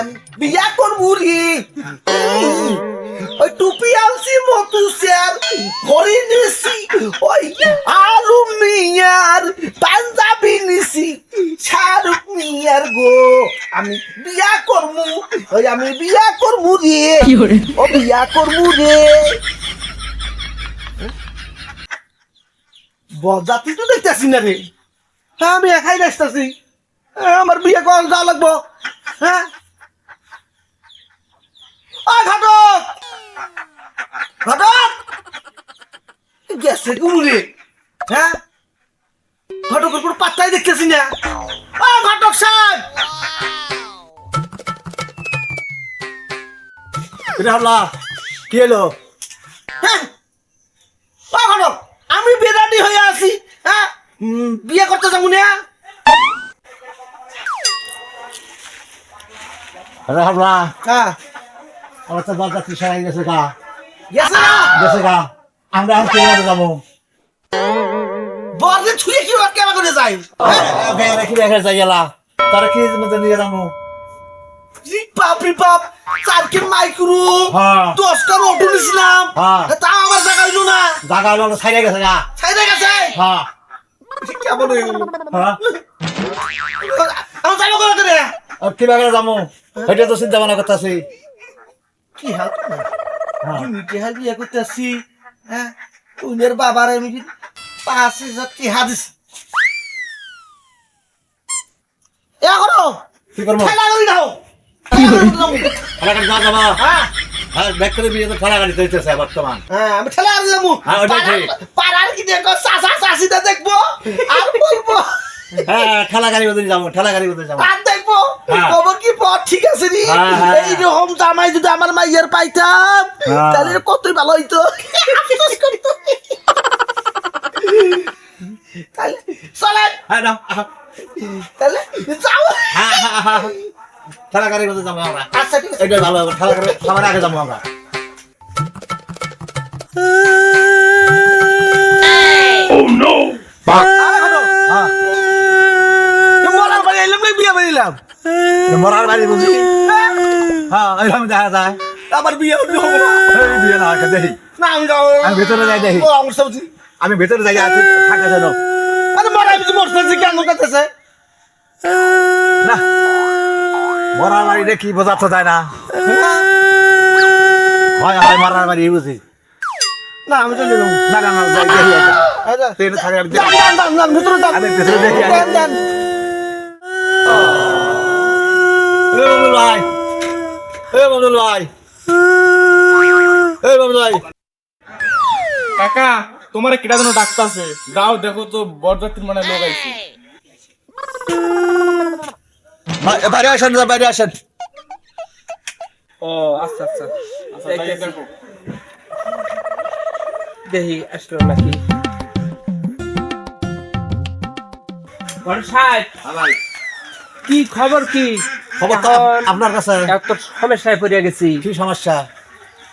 আমি বিয়া করব রে। ওই টুপি আনছি মতু স্যার ঘরে নিছি ওই আলু মিয়ার পাঞ্জাবি নিছি শাহরুখ মিয়ার গো। আমি বিয়া করব ওই আমি বিয়া করব রে। ও বিয়া করব রে। বজাতি তো দেখতেছি না রে। হ্যাঁ আমি একাই দেখতেছি। আমার বিয়ে যা লাগবো হ্যাঁ? ঘটক ঘটক গেছে রে। হ্যাঁ? ঘটকের কোনো পাত্তাই দেখতেছি না। আ ঘটক সাহেব! হল্লা কি এলো হ্যাঁ? আ ঘটক আমি বেদাটি হয়ে আছি। হ্যাঁ? বিয়ে করতে যাব না। হল্লা হ্যাঁ? আমার তো গেছে গা। গেছে গা। আমরা যাব। বর্দে ছুঁয়ে কি ওর কেমন করে যাই। বেড়ে কি দেখে যাই গেলা তারা কি নিয়ে যাব? রিপাপ রিপাপ চারকে মাইক্রো হ্যাঁ। দশটা অটো নিছিলাম। হ্যাঁ। তা আমার জায়গা হইল না গেছে গেছে? হ্যাঁ। কেমন হয়ে হ্যাঁ। আমার যাব এটা তো চিন্তা ভাবনা করতেছি কি হাল কি হাল বিয়ে করতে আসছি? হ্যাঁ? উনের বাবার আমি পাঁচ হাজার টিহা দিছি। কি করব? দাও। হ্যাঁ। হ্যাঁ হ্যাঁ দেখব। আর বলব। হ্যাঁ ঠেলা গাড়ি বদলে যাব ঠেলা গাড়ি বদলে যাব। দেখব হ্যাঁ। কি পথ ঠিক আছে নি হ্যাঁ, হ্যাঁ। জামাই যদি আমার মাইয়ের পাইতাম। তাহলে কতই ভালো হইতো আফসোস তাহলে চলেন নাও, আহা। তাহলে যাও। ঠেলা গাড়ি বদলে যাব আমরা আচ্ছা ঠিক আছে এটা ভালো হবে ঠেলা গাড়ি সবার আগে যাব আমরা আরে হলো, হ্যাঁ এ মরার বাড়ি এলাম না বিয়ে বাড়ি এলাম মরার বাড়ি বুঝি হ্যাঁ এরকম দেখা যায়। আমার বিয়ে হবে এই দিয়ে না একটা দেখি। না আমি যাব। আমি ভেতরে যাই দেখি। ও আমার সবজি আমি ভেতরে যাই তুই থাকা যেন। আরে মরা যদি মরতেছে কেন কাটতেছে না মরার বাড়ি রে কি বোঝা তো যায় না। হয় হয় মরার বাড়ি বুঝি। না আমি চলে যাব। না না না যাই দেখি। আচ্ছা। এনে থাকে আমি ভিতরে যান। আমি ভিতরে দেখি আগে। যান, যান। এ বাবুল ভাই এ বাবুল ভাই এ বাবুল ভাই কাকা তোমার কিটা যেন ডাক্তার আছে? যাও দেখো তো বরযাত্রীর মানে লোক আইছে। ভাই- বাইরে আসেন বাইরে আসেন। ও আচ্ছা আচ্ছা। আচ্ছা দেখো। দেখি আসলো নাকি? ভাই কি খবর কি? খবর তো আপনার কাছে। এত সমস্যায় পড়ে গেছি। কি সমস্যা?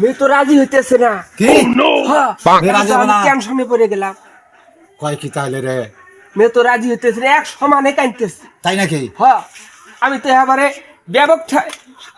মেয়ে তো রাজি হইতেছে না। কি? হ্যাঁ, মেয়ে রাজি না? আমি টেনশনে পড়ে গেলাম। কয় কি তাহলে রে? মেয়ে তো রাজি হইতেছে না এক সমানে কাঁদতেছে। তাই নাকি? হ্যাঁ আমি তো এবারে ব্যবস্থা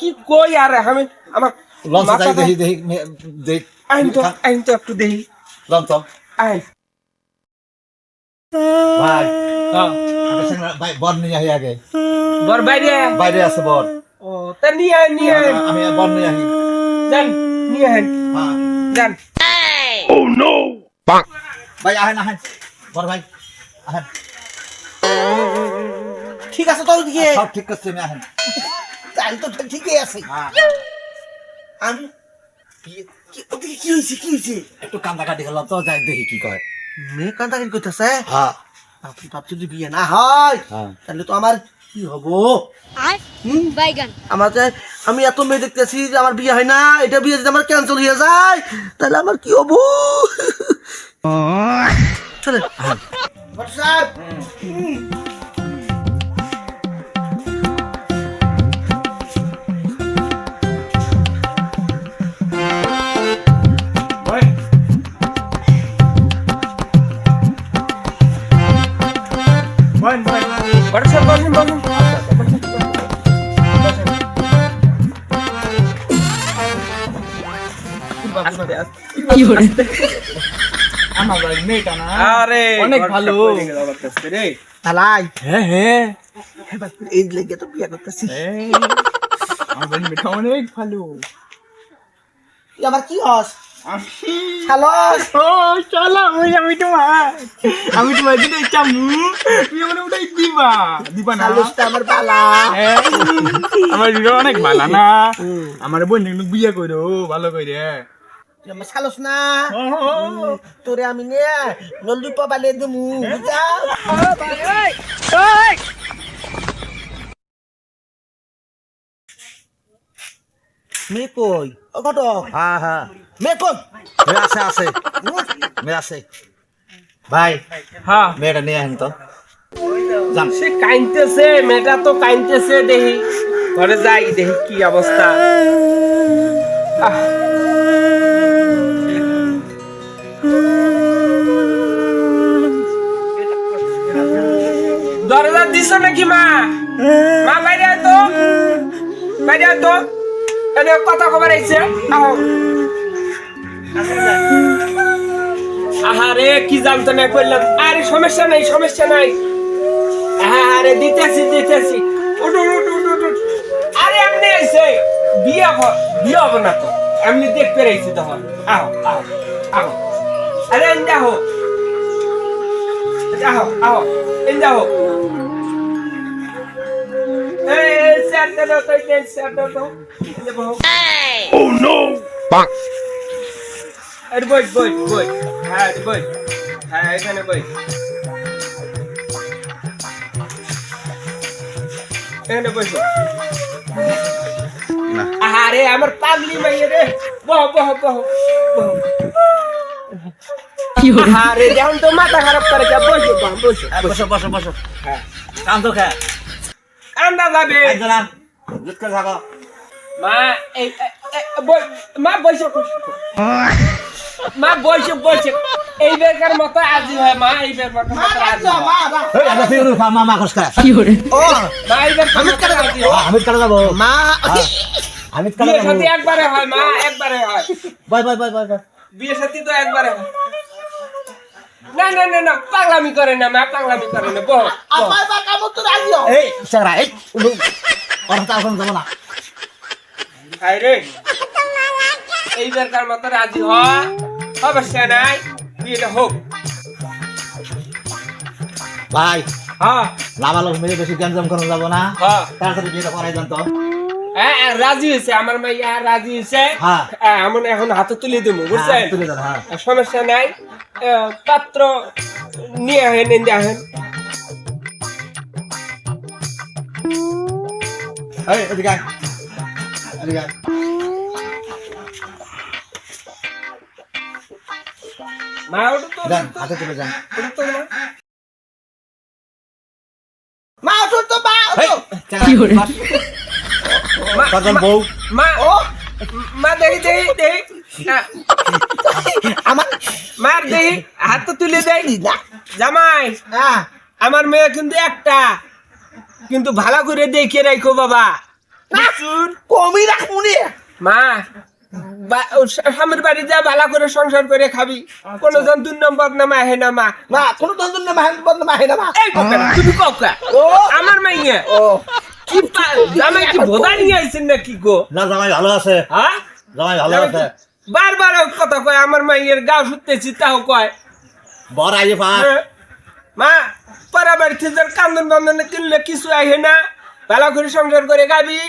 কি কই আর আমি আমার লঞ্চ যাই দেখি দেখি দেখ। আইন তো আইন তো একটু দেখি লঞ্চ আইন। ভাই। হ্যাঁ। ভাই বর নিয়ে আগে। বর বাইরে। বাইরে আছে বর। ও তা নিয়ে আইন নিয়ে আইন আমি বর নিয়ে আহি যান নিয়ে আইন হ্যাঁ। যান। ভাই আহেন আহেন। বর ভাই আহেন। ঠিক আছে তোর দিকে সব ঠিক করছি আমি আহেন। তাহলে তো ঠিকই আছে। হ্যাঁ। আমি কি- কি হয়েছে কি হয়েছে? একটু কান্দা কাটি গেলাম তো যাই দেখি কি কয়। মেয়ে কান্দাকাটি করতেছে? হ্যাঁ। আপনি ভাবছি যদি বিয়ে না হয়? হ্যাঁ। তাহলে তো আমার কি হব? আর বাইগান। আমার যে আমি এত মেয়ে দেখতেছি যে আমার বিয়ে হয় না এটা বিয়ে যদি আমার ক্যান্সেল হয়ে যায় তাহলে আমার কি হব? চলে। বসেন বসেন বসেন। আমার ভাই মেয়েটা না? আরে অনেক ভালো। রে। তালাই। হ্যাঁ হ্যাঁ। এই লেগে তো বিয়া করতেছি। আমার মেয়েটা অনেক ভালো। তুই কি হস? শালস। ও চলো ওই আমি তোমার। চামু তুমি আমার ওটাই দিবা। দিবা না। আমার অনেক ভালো না? আমার বোন কিন্তু বিয়ে করো ভালো করে। শালস না তোরে আমি নে নলদু পাবালে দিমু বুঝা মে কই? ও কত হ্যাঁ হ্যাঁ। মে কই? মেয়ে আছে আছে। মেয়ে আছে। ভাই হ্যাঁ। মেয়েটা নিয়ে আসেন তো। সে কাইনতেছে মেয়েটা তো কাইনতেছে দেখি ঘরে যাই দেখি কি অবস্থা। আহ। দিছ নাকি মা? মা বাইরে তো বাইরে তো এনে কথা খবর আইছে। আহ আহারে কি জানতো না করলাম। আরে সমস্যা নাই সমস্যা নাই। আরে দিতেছি দিতেছি। উঠ উঠ উঠ উঠ উঠ, উঠ। আরে এমনি আইছে। বিয়ে বিয়ে হব না তো। এমনি দেখতে রয়েছি তখন। আহ আহ আহ। আরে এন্দা হো আহ আহ এন্দা হো তো এনে বহ আরে বই বই বই হ্যাঁ বই হ্যাঁ এখানে বই এখানে বসো আরে আমার পাগলি মাইয়ে রে বহ বহ বহ বহ আরে যেমন তো মাথা খারাপ করে যা বসো বসো বসো বসো বসো হ্যাঁ কাম তো খা কান্দা যাবে একজন জুতকে থাকো মা এই মা বসো। মা বসো বসো এই বেকার মতো আজি হয় মা এই বেকার মতো আজি। মা এই আমরা ফিরু মা মা কষ্ট ও মা এই বেকার মতো আজি হয়। হামিদ কাটা যাব? মা হামিদ কাটা যাব? সাথে একবারে হয় মা একবারে হয়। বাই বাই বাই বাই বিয়ে সাথে তো একবারে হয়। না না না না পাগলামি করে না মা পাগলামি করে না বহ। আমার বা কাম তো রাজি এই চেংরা এই ওর আর কোনো যাব না। হায় রে। এই বেকার মতো রাজি হ। অবশ্যই নাই বিয়েটা হোক। ভাই হ্যাঁ। লাভালোক মিলে বেশি গ্যাঞ্জাম করা যাব না। হ্যাঁ। তাড়াতাড়ি বিয়েটা করাই তো। হ্যাঁ, রাজি হয়েছে আমার মাইয়া রাজি হয়েছে হ্যাঁ। হ্যাঁ, আমি এখন হাতে তুলে দেবো বুঝছেন হ্যাঁ, হ্যাঁ সমস্যা নাই পাত্র নিয়ে আহেন এনে আহেন এই এদিকে আয়। এদিকে আয়। মা ওটা তো হাতে তুলে যান ওটা তো। মা তো তো মা। মা কজন বউ। মা ও। মা দেখি দেখি দেখি আমার মার দেখি হাত তো তুলে দেয়। না। জামাই আমার মেয়ে কিন্তু একটা। কিন্তু ভালো করে দেখে রাখো বাবা। বুঝছুন? কমি রাখব মা বা- স্বামীর বাড়ি যা ভালো করে সংসার করে খাবি। কোন জন দুই নম্বর নামা আহে না মা। মা কোনো দন্দন না মাহেন বন্ধ মাহে না মা। তুমি কোকা ও। আমার মাইয়া। ও। কি পা- জামাই কি বোধা নিয়ে আইছেন না কি গো? না জামাই ভালো আছে। হ্যাঁ? জামাই ভালো আছে। বারবার কথা কয় আমার মাইয়ের গাও শুতেছি তাও কয়। বর আইয়ে পা। হ্যাঁ। মা বাড়িতে যার কান্দন বান্দনে কিনলে কিছু আহে না। ভালো করে সংসার করে গাবি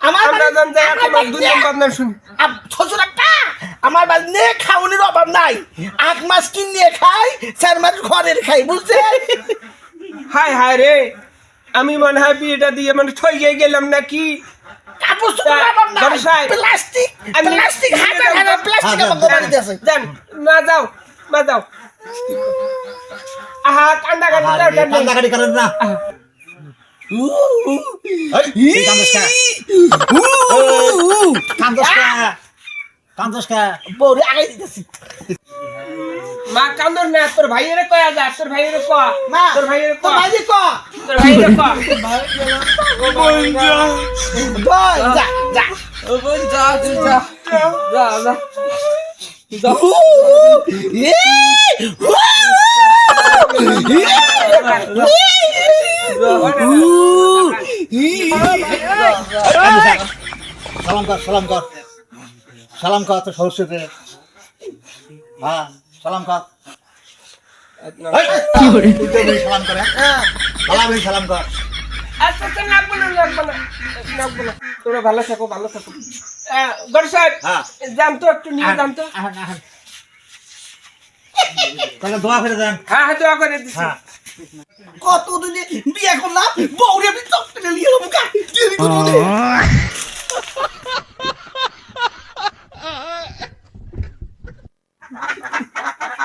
আমার আমরা বাড়ি- জন যাই আমার তোমার দুই বাড়িতে- নম্বর না শুনি। শ্বশুর একটা আমার বাড়ি নে খাওয়ানোর অভাব নাই। আট মাস কিনে খাই চার মাস ঘরের খাই বুঝছে হায় হায় রে। আমি মনে হয় বিয়েটা দিয়ে মানে ঠইয়ে গেলাম নাকি? মা যাও মা যাও আহা কান্দা কান্দা করেন না। কে আগে দিতেছি। মা কান্দর না তোর ভাইয়েরে কয়া যা তোর ভাইয়েরে কয়া মা তোর ভাইয়েরে তোর কয়া ভাই দি ক তোর ভাইয়েরে কয়া। বই যা। যা যা। যা যা যা। সালাম কর সালাম কর। সালাম কর তো সরস্বতী হ্যাঁ সালাম কর। সালাম। করে হ্যাঁ? সালাম কর। আচ্ছা আচ্ছা লাগবো না লাগবো না। লাগবো না তোরা ভালো থাকো ভালো থাকো। গড় সাহেব। যান তো একটু নিয়ে যান তো। তাহলে দোয়া করে দেন হ্যাঁ হ্যাঁ দোয়া করে দিচ্ছি কত দিনে বিয়ে করলাম? বউরে আমি নিয়ে যাব রে।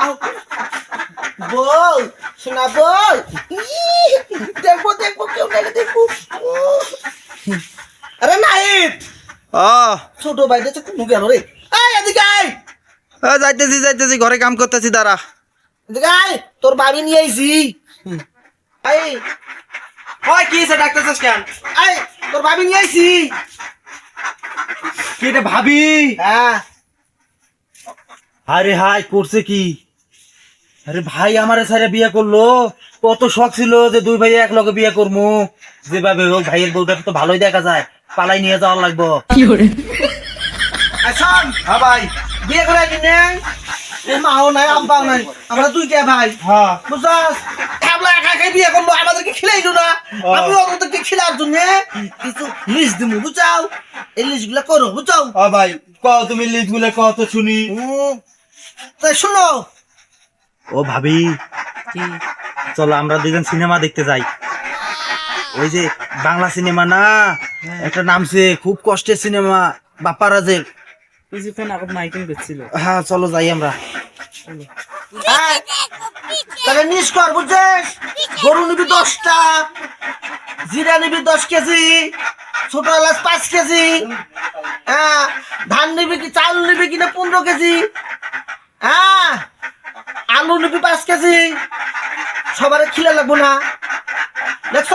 আও। শোনা বউ ই, দেখব দেখব কেউ নাইলে দেখব। আরে নাইট ছোট ভাই দেখছে কোন গেল রে। এদিকে আয়। যাইতেছি যাইতেছি ঘরে কাম করতেছি দাঁড়া। এদিকে আয় তোর বাড়ি নিয়ে আইছি। এই ওই কি সে ডাকতেছিস কেন? এই তোর ভাবি নিয়ে আইছি। কি এটা ভাবি? হ্যাঁ। আরে হাই করছে কি? আরে ভাই আমার সারে বিয়ে করল? কত শখ ছিল যে দুই ভাই এক লগে বিয়ে করব যেভাবে হোক ভাইয়ের বউটা তো ভালোই দেখা যায়। পালাই নিয়ে যাওয়ার লাগবো। আসাম হ্যাঁ ভাই। বিয়ে করে মাও নাই আব্বাও নাই। আমরা দুইটা ভাই? হ্যাঁ। বুঝছস? আমরা একা একাই বিয়ে করব আমাদেরকে খিলাইলো না। আমি ওদেরকে খিলার জন্য কিছু লিস্ট দিব বুঝাও এই লিস্টগুলা করো বুঝাও ও ভাই ক তুমি লিস্টগুলো ক তো শুনি। তাই শুনো। ও ভাবি। চলো আমরা দুজন সিনেমা দেখতে যাই। ওই যে বাংলা সিনেমা না? একটা নামছে খুব কষ্টের সিনেমা বাপ্পারাজের কিছুক্ষণ আগত মাইকিং করছিল হ্যাঁ চলো যাই আমরা। হ্যাঁ তাহলে নিস কর বুঝছিস গরু নিবি দশটা জিরা নিবি দশ কেজি ছোট এলাচ পাঁচ কেজি হ্যাঁ ধান নিবি কি চাল নিবি কিনা পনেরো কেজি হ্যাঁ আলু নিবি পাঁচ কেজি। সবার খিলে লাগবো না। দেখছ?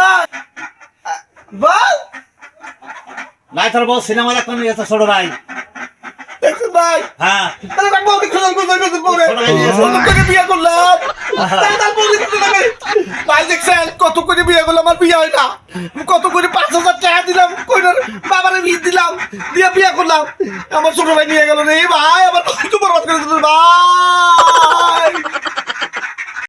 বল। নাই তোর বল সিনেমা দেখতে নিয়ে ছোট ভাই। ভাই। হ্যাঁ। তাহলে তার। কত করে বিয়ে করলাম। তাহলে তার বউকে খোঁজার ভাই দেখছেন? কত করে বিয়ে করলাম আমার বিয়ে হয় না। কত করে পাঁচ হাজার টাকা দিলাম কইনার বাবার বিয়ে দিলাম দিয়ে বিয়ে করলাম। আমার ছোট ভাই নিয়ে গেল রে ভাই আমার বরবাদ করে দিল ভাই।